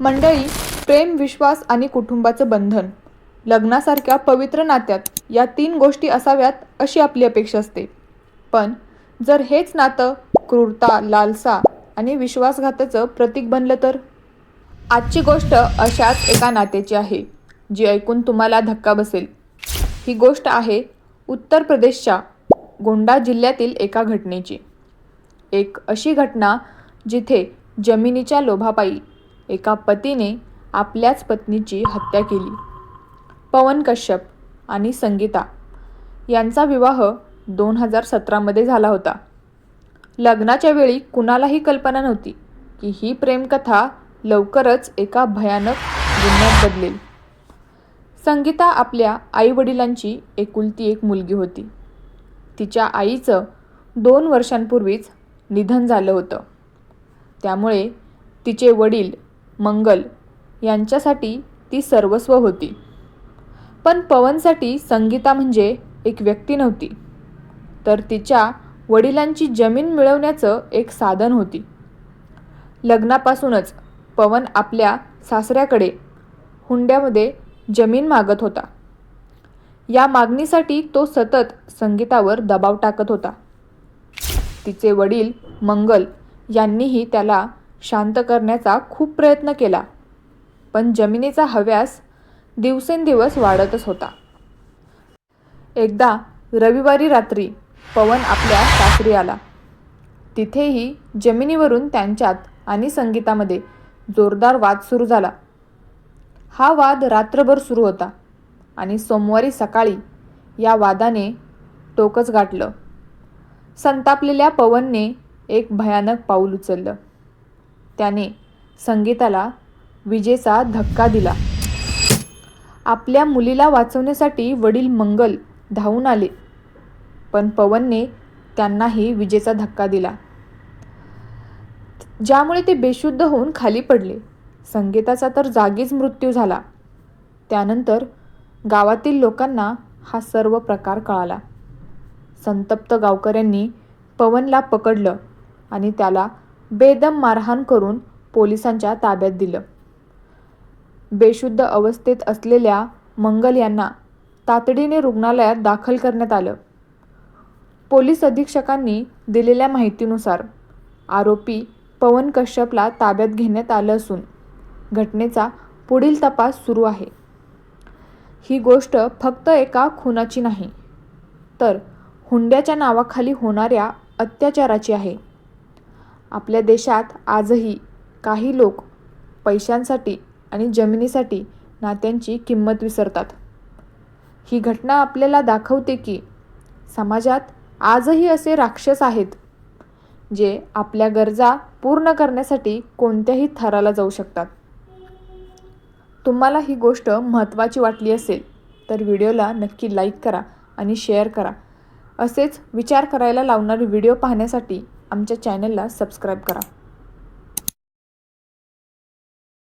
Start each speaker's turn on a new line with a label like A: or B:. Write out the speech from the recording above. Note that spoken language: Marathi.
A: मंडळी प्रेम विश्वास आणि कुटुंबाचं बंधन. लग्नासारख्या पवित्र नात्यात या तीन गोष्टी असाव्यात अशी आपली अपेक्षा असते. पण जर हेच नातं क्रूरता लालसा आणि विश्वासघाताचं प्रतीक बनलं तर? आजची गोष्ट अशाच एका नात्याची आहे जी ऐकून तुम्हाला धक्का बसेल. ही गोष्ट आहे उत्तर प्रदेशच्या गोंडा जिल्ह्यातील एका घटनेची. एक अशी घटना जिथे जमिनीच्या लोभापायी एका पतीने आपल्याच पत्नीची हत्या केली. पवन कश्यप आणि संगीता यांचा विवाह दोन हजार सतरामध्ये झाला होता. लग्नाच्या वेळी कुणालाही कल्पना नव्हती की ही प्रेमकथा लवकरच एका भयानक गुन्ह्यात बदलेल. संगीता आपल्या आईवडिलांची एकुलती एक मुलगी होती. तिच्या आईचं दोन वर्षांपूर्वीच निधन झालं होतं. त्यामुळे तिचे वडील मंगल यांच्यासाठी ती सर्वस्व होती. पण पवनसाठी संगीता म्हणजे एक व्यक्ती नव्हती. तर तिच्या वडिलांची जमीन मिळवण्याचं एक साधन होती. लग्नापासूनच पवन आपल्या सासऱ्याकडे हुंड्यामध्ये जमीन मागत होता. या मागणीसाठी तो सतत संगीतावर दबाव टाकत होता. तिचे वडील मंगल यांनीही त्याला शांत करण्याचा खूप प्रयत्न केला. पण जमिनीचा हव्यास दिवसेंदिवस वाढतच होता. एकदा रविवारी रात्री पवन आपल्या सासरी आला. तिथेही जमिनीवरून त्यांच्यात आणि संगीतामध्ये जोरदार वाद सुरू झाला. हा वाद रात्रभर सुरू होता आणि सोमवारी सकाळी या वादाने टोकच गाठलं. संतापलेल्या पवनने एक भयानक पाऊल उचललं. त्याने संगीताला विजेचा धक्का दिला. आपल्या मुलीला वाचवण्यासाठी वडील मंगल धावून आले पण पवनने त्यांनाही विजेचा धक्का दिला. ज्यामुळे ते बेशुद्ध होऊन खाली पडले. संगीताचा तर जागीच मृत्यू झाला. त्यानंतर गावातील लोकांना हा सर्व प्रकार कळाला. संतप्त गावकऱ्यांनी पवनला पकडलं आणि त्याला बेदम मारहाण करून पोलिसांच्या ताब्यात दिलं. बेशुद्ध अवस्थेत असलेल्या मंगल यांना तातडीने रुग्णालयात दाखल करण्यात आलं. पोलीस अधीक्षकांनी दिलेल्या माहितीनुसार आरोपी पवन कश्यपला ताब्यात घेण्यात आलं असून घटनेचा पुढील तपास सुरू आहे. ही गोष्ट फक्त एका खुनाची नाही तर हुंड्याच्या नावाखाली होणाऱ्या अत्याचाराची आहे. आपल्या देशात आजही काही लोक पैशांसाठी आणि जमिनीसाठी नात्यांची किंमत विसरतात. ही घटना आपल्याला दाखवते की समाजात आजही असे राक्षस आहेत जे आपल्या गरजा पूर्ण करण्यासाठी कोणत्याही थराला जाऊ शकतात. तुम्हाला ही गोष्ट महत्त्वाची वाटली असेल तर व्हिडिओला नक्की लाईक करा आणि शेअर करा. असेच विचार करायला लावणारे व्हिडिओ पाहण्यासाठी आमच्या चॅनलला सबस्क्राईब करा.